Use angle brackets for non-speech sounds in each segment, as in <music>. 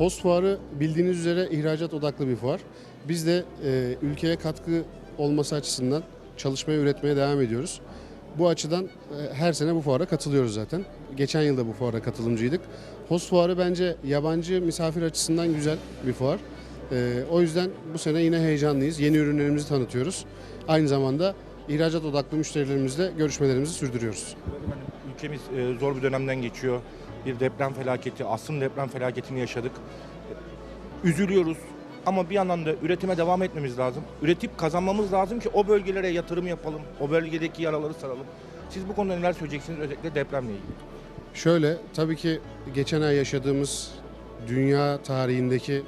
Host fuarı bildiğiniz üzere ihracat odaklı bir fuar. Biz de e, ülkeye katkı olması açısından çalışmaya, üretmeye devam ediyoruz. Bu açıdan e, her sene bu fuara katılıyoruz zaten. Geçen yılda bu fuara katılımcıydık. Host fuarı bence yabancı misafir açısından güzel bir fuar. E, o yüzden bu sene yine heyecanlıyız. Yeni ürünlerimizi tanıtıyoruz. Aynı zamanda ihracat odaklı müşterilerimizle görüşmelerimizi sürdürüyoruz. Ülkemiz e, zor bir dönemden geçiyor. Bir deprem felaketi, asrın deprem felaketini yaşadık. Üzülüyoruz ama bir yandan da üretime devam etmemiz lazım. Üretip kazanmamız lazım ki o bölgelere yatırım yapalım, o bölgedeki yaraları saralım. Siz bu konuda neler söyleyeceksiniz özellikle depremle ilgili? Şöyle, tabii ki geçen ay yaşadığımız dünya tarihindeki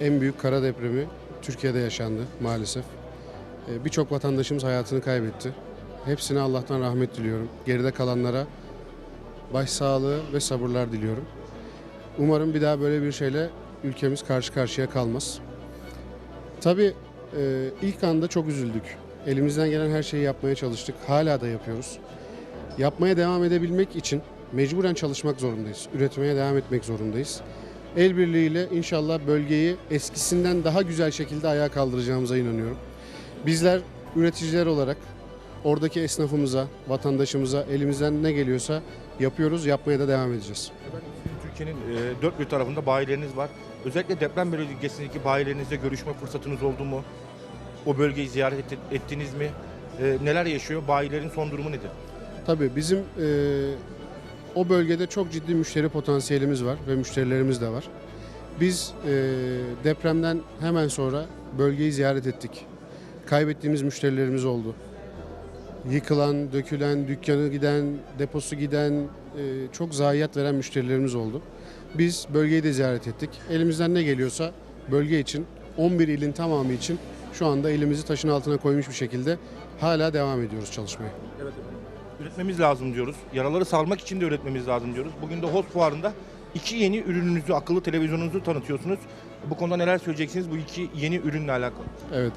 en büyük kara depremi Türkiye'de yaşandı maalesef. Ee, Birçok vatandaşımız hayatını kaybetti. Hepsine Allah'tan rahmet diliyorum. Geride kalanlara başsağlığı ve sabırlar diliyorum. Umarım bir daha böyle bir şeyle ülkemiz karşı karşıya kalmaz. Tabii e, ilk anda çok üzüldük. Elimizden gelen her şeyi yapmaya çalıştık. Hala da yapıyoruz. Yapmaya devam edebilmek için mecburen çalışmak zorundayız. Üretmeye devam etmek zorundayız. El birliğiyle inşallah bölgeyi eskisinden daha güzel şekilde ayağa kaldıracağımıza inanıyorum. Bizler üreticiler olarak oradaki esnafımıza, vatandaşımıza elimizden ne geliyorsa yapıyoruz, yapmaya da devam edeceğiz. Türkiye'nin e, dört bir tarafında bayileriniz var. Özellikle deprem bölgesindeki bayilerinizle görüşme fırsatınız oldu mu? O bölgeyi ziyaret et- ettiniz mi? E, neler yaşıyor? Bayilerin son durumu nedir? Tabii bizim e, o bölgede çok ciddi müşteri potansiyelimiz var ve müşterilerimiz de var. Biz e, depremden hemen sonra bölgeyi ziyaret ettik. Kaybettiğimiz müşterilerimiz oldu. Yıkılan, dökülen, dükkanı giden, deposu giden, e, çok zayiat veren müşterilerimiz oldu. Biz bölgeyi de ziyaret ettik. Elimizden ne geliyorsa bölge için, 11 ilin tamamı için şu anda elimizi taşın altına koymuş bir şekilde hala devam ediyoruz çalışmaya. Evet Üretmemiz lazım diyoruz. Yaraları sarmak için de üretmemiz lazım diyoruz. Bugün de Host Fuarı'nda iki yeni ürününüzü, akıllı televizyonunuzu tanıtıyorsunuz. Bu konuda neler söyleyeceksiniz bu iki yeni ürünle alakalı? Evet.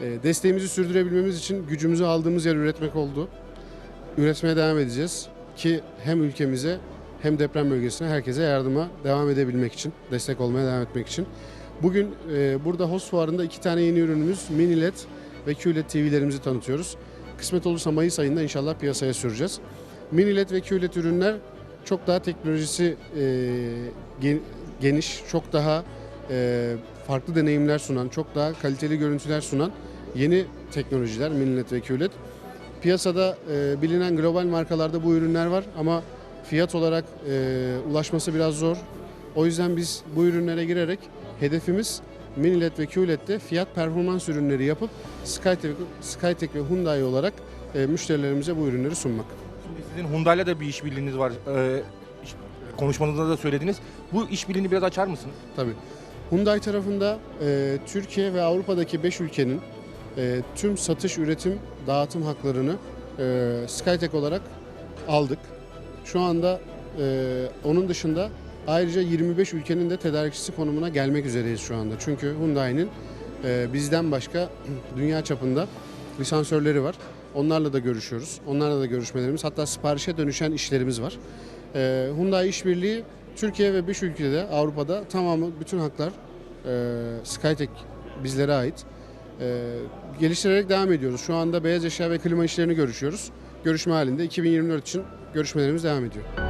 E, Desteğimizi sürdürebilmemiz için gücümüzü aldığımız yer üretmek oldu. Üretmeye devam edeceğiz ki hem ülkemize hem deprem bölgesine herkese yardıma devam edebilmek için, destek olmaya devam etmek için. Bugün e, burada Host Fuarı'nda iki tane yeni ürünümüz Mini LED ve QLED TV'lerimizi tanıtıyoruz. Kısmet olursa Mayıs ayında inşallah piyasaya süreceğiz. Mini LED ve QLED ürünler çok daha teknolojisi e, gen- geniş, çok daha e, farklı deneyimler sunan, çok daha kaliteli görüntüler sunan yeni teknolojiler Mini LED ve QLED. Piyasada e, bilinen global markalarda bu ürünler var ama fiyat olarak e, ulaşması biraz zor. O yüzden biz bu ürünlere girerek hedefimiz Mini LED ve QLED'de fiyat performans ürünleri yapıp Skytek, Skytek ve Hyundai olarak e, müşterilerimize bu ürünleri sunmak. Şimdi sizin Hyundai'la da bir işbirliğiniz var. Ee, konuşmanızda da söylediniz. Bu işbirliğini biraz açar mısınız? Tabii. Hyundai tarafında e, Türkiye ve Avrupa'daki 5 ülkenin e, tüm satış, üretim, dağıtım haklarını e, Skytek olarak aldık. Şu anda e, onun dışında ayrıca 25 ülkenin de tedarikçisi konumuna gelmek üzereyiz şu anda. Çünkü Hyundai'nin e, bizden başka <clears throat> dünya çapında lisansörleri var. Onlarla da görüşüyoruz. Onlarla da görüşmelerimiz hatta siparişe dönüşen işlerimiz var. E, Hyundai işbirliği Türkiye ve 5 ülkede Avrupa'da tamamı bütün haklar e, Skytek bizlere ait. E, geliştirerek devam ediyoruz. Şu anda beyaz eşya ve klima işlerini görüşüyoruz. Görüşme halinde 2024 için görüşmelerimiz devam ediyor.